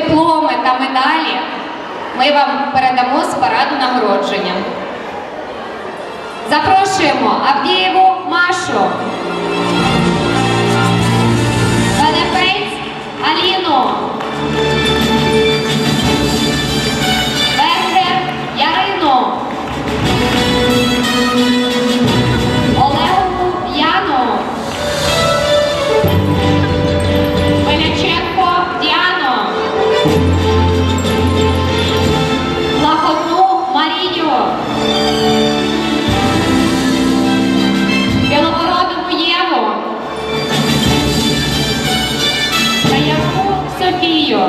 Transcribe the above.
дипломи та медалі ми вам передамо з параду нагородження. Білогороду моєму, та яку Софію.